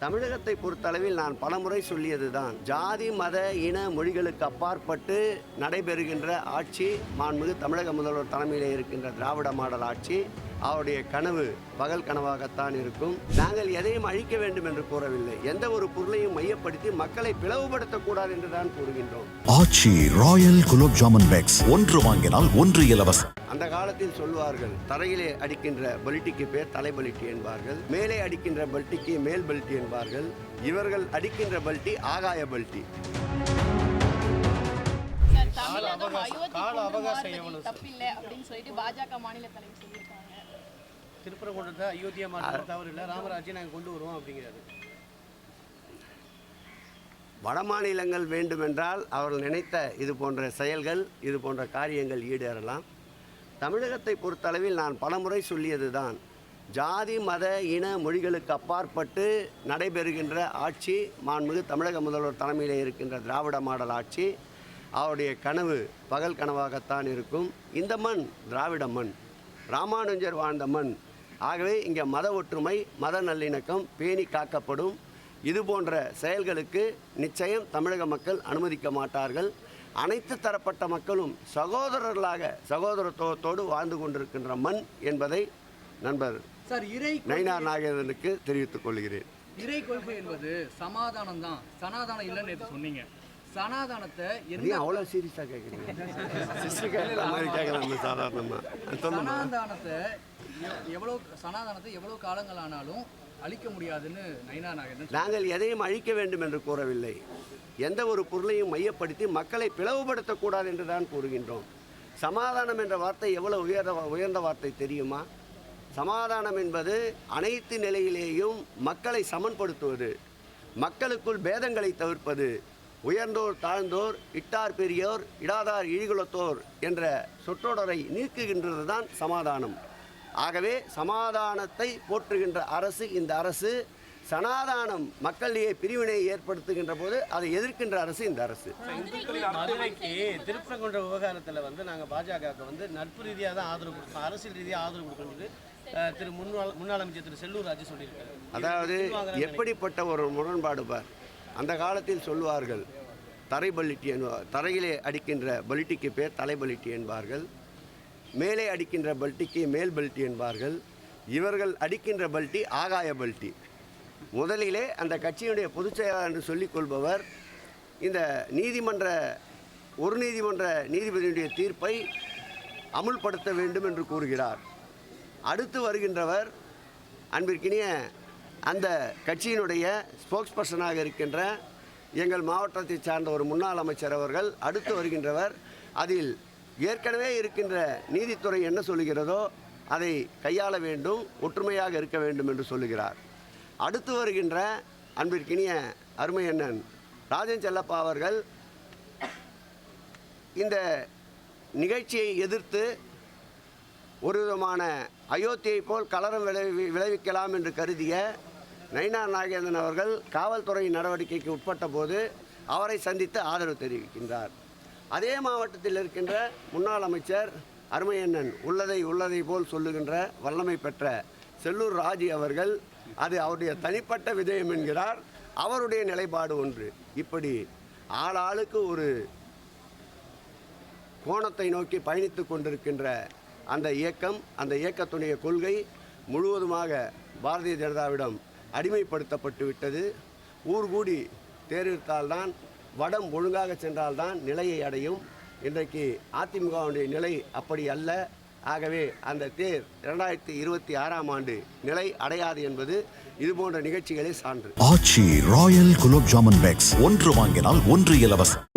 தமிழகத்தை பொறுத்தளவில் நான் பலமுறை சொல்லியதுதான். ஜாதி மத இன மொழிகளுக்கு அப்பாற்பட்டு நடைபெறுகின்ற ஆட்சி மாண்புமிகு தமிழக முதல்வர் தலைமையிலே இருக்கின்ற திராவிட மாடல் ஆட்சி. அவருடைய கனவு பகல் கனவாகத்தான் இருக்கும். நாங்கள் எதையும் அழிக்க வேண்டும் என்று கூறவில்லை. எந்த ஒரு பொருளையும் மையப்படுத்தி மக்களை பிளவுபடுத்தக்கூடாது என்று தான் கூறுகின்றோம். Aachi royal gulab jamun packs. ஒன்று வாங்கினால் ஒன்று இலவசம் அந்த காலத்தில் சொல்வார்கள் தரையிலே அடிக்கின்ற பல்ட்டிக்கு பேர் தலைபல்ட்டி என்பார்கள். மேலே அடிக்கின்ற பல்ட்டிக்கு மேல் பல்ட்டி என்பார்கள் இவர்கள் அடிக்கின்ற பல்ட்டி ஆகாய பல்ட்டி தமிழகம் அயோத்தி கால கொண்டு அவகாசம் மாறுவதில் எவ்வளவு? தப்பில்லை அப்படின்னு சொல்லிட்டு பாஜக மாநில தலைவர் சொல்லியிருக்காங்க. திருப்பரங்குன்றத்தை அயோத்தியா மாற்றம் தவறு இல்லை ராமராஜ்யம் நாங்கள் கொண்டு வருவோம் அப்படிங்கிறாரு. வட மாநிலங்கள் வேண்டுமென்றால் அவர்கள் நினைத்த இது போன்ற செயல்கள் இது போன்ற காரியங்கள் ஈடேறலாம். தமிழகத்தை பொறுத்தளவில் நான் பலமுறை சொல்லியதுதான். ஜாதி மத இன மொழிகளுக்கு அப்பாற்பட்டு நடைபெறுகின்ற ஆட்சி மாண்புமிகு தமிழக முதல்வர் தலைமையில் இருக்கின்ற திராவிட மாடல் ஆட்சி. அவருடைய கனவு பகல் கனவாகத்தான் இருக்கும். இந்த மண் திராவிட மண் ராமானுஜர் வாழ்ந்த மண். ஆகவே இங்கே மத ஒற்றுமை மத நல்லிணக்கம் பேணி காக்கப்படும். இது போன்ற செயல்களுக்கு நிச்சயம் தமிழக மக்கள் அனுமதிக்க மாட்டார்கள். அனைத்து தரப்பட்ட மக்களும் சகோதரர்களாக சகோதரத்துவத்தோடு வாழ்ந்து கொண்டிருக்கின்ற மண் என்பதை நண்பர் சார் இறை நயினார் நாகேந்திரனுக்கு தெரிவித்துக் கொள்கிறேன். இறை கொள்கை என்பது சமாதானம் தான். சனாதானம் இல்லைன்னு நேத்து சொன்னீங்க. சனாதானத்தை நீ என்ன அவ்வளோ சீரியஸாக கேட்குறீங்க சாதாரணமாக சனாதானத்தை எவ்- எவ்வளவு சனாதானத்தை எவ்வளவு காலங்கள் ஆனாலும் அழிக்க முடியாதுன்னு நைனா நாகேந்திரன் நாங்கள் எதையும் அழிக்க வேண்டும் என்று கூறவில்லை. எந்த ஒரு பொருளையும் மையப்படுத்தி மக்களை பிளவுபடுத்தக்கூடாது என்று தான் கூறுகின்றோம். சமாதானம் என்ற வார்த்தை எவ்வளவு உயர்ந்த உயர்ந்த வார்த்தை தெரியுமா? சமாதானம் என்பது அனைத்து நிலையிலேயும் மக்களை சமன்படுத்துவது மக்களுக்குள் பேதங்களை தவிர்ப்பது உயர்ந்தோர் தாழ்ந்தோர் இட்டார் பெரியோர் இடாதார் இழிகுலத்தோர் என்ற சொற்றொடரை நீக்குகின்றது தான் சமாதானம். ஆகவே சமாதானத்தை போற்றுகின்ற அரசு இந்த அரசு சனாதானம் மக்களிடையே பிரிவினை ஏற்படுத்துகின்ற போது அதை எதிர்க்கின்ற அரசு இந்த அரசு. மதுரைக்கு திருப்பரங்குன்ற விவகாரத்தில் வந்து நாங்கள் பாஜகவுக்கு வந்து நட்பு ரீதியாக தான் ஆதரவு கொடுப்போம் அரசியல் ரீதியாக ஆதரவு கொடுக்கணும் திரு முன்னாள் முன்னாள் அமைச்சர் திரு செல்லூர் ராஜு சொல்லியிருக்காரு. அதாவது எப்படிப்பட்ட ஒரு முரண்பாடு பார். அந்த காலத்தில் சொல்வார்கள் தரை பலிட்டி என்பார் தரையிலே அடிக்கின்ற பலிட்டிக்கு பேர் தலை பலிட்டி என்பார்கள். மேலே அடிக்கின்ற பல்ட்டிக்கு மேல் பல்ட்டி என்பார்கள். இவர்கள் அடிக்கின்ற பல்ட்டி ஆகாய பல்ட்டி முதலிலே அந்த கட்சியினுடைய பொதுச் செயலாளர் என்று சொல்லிக் கொள்பவர் இந்த நீதிமன்ற ஒரு நீதிமன்ற நீதிபதியினுடைய தீர்ப்பை அமுல்படுத்த வேண்டும் என்று கூறுகிறார். அடுத்து வருகின்றவர் அன்பிற்கினிய அந்த கட்சியினுடைய ஸ்போக்ஸ் பர்சனாக இருக்கின்ற எங்கள் மாவட்டத்தை சார்ந்த ஒரு முன்னாள் அமைச்சர் அவர்கள் அடுத்து வருகின்றவர் அதில் ஏற்கனவே இருக்கின்ற நீதித்துறை என்ன சொல்லுகிறதோ அதை கையாள வேண்டும் ஒற்றுமையாக இருக்க வேண்டும் என்று சொல்லுகிறார். அடுத்து வருகின்ற அன்பிற்கினிய அருமை அண்ணன் ராஜன் செல்லப்பா அவர்கள் இந்த நிகழ்ச்சியை எதிர்த்து ஒரு விதமான அயோத்தியை போல் கலரம் விளைவி விளைவிக்கலாம் என்று கருதிய நயினார் நாகேந்திரன் அவர்கள் காவல்துறையின் நடவடிக்கைக்கு உட்பட்ட போது அவரை சந்தித்து ஆதரவு தெரிவிக்கின்றார். அதே மாவட்டத்தில் இருக்கின்ற முன்னாள் அமைச்சர் அருமையண்ணன் உள்ளதை உள்ளதை போல் சொல்லுகின்ற வல்லமை பெற்ற செல்லூர் ராஜி அவர்கள் அது அவருடைய தனிப்பட்ட விஜயம் என்கிறார். அவருடைய நிலைப்பாடு ஒன்று. இப்படி ஆளாளுக்கு ஒரு கோணத்தை நோக்கி பயணித்து கொண்டிருக்கின்ற அந்த இயக்கம் அந்த இயக்கத்துடைய கொள்கை முழுவதுமாக பாரதிய ஜனதாவிடம் அடிமைப்படுத்தப்பட்டு விட்டது ஊர் கூடி தேர்வித்தால்தான் வடம் ஒழுங்காக சென்றால்தான் நிலையை அடையும். இன்றைக்கு அதிமுகவுடைய நிலை அப்படி அல்ல. ஆகவே அந்த தேர் இரண்டாயிரத்தி இருபத்தி ஆறாம் ஆண்டு நிலை அடையாது என்பது இதுபோன்ற நிகழ்ச்சிகளே சான்று. ஆட்சி ராயல் குலோப் ஜாமுன் பேக்ஸ். ஒன்று வாங்கினால் ஒன்று இலவசம்.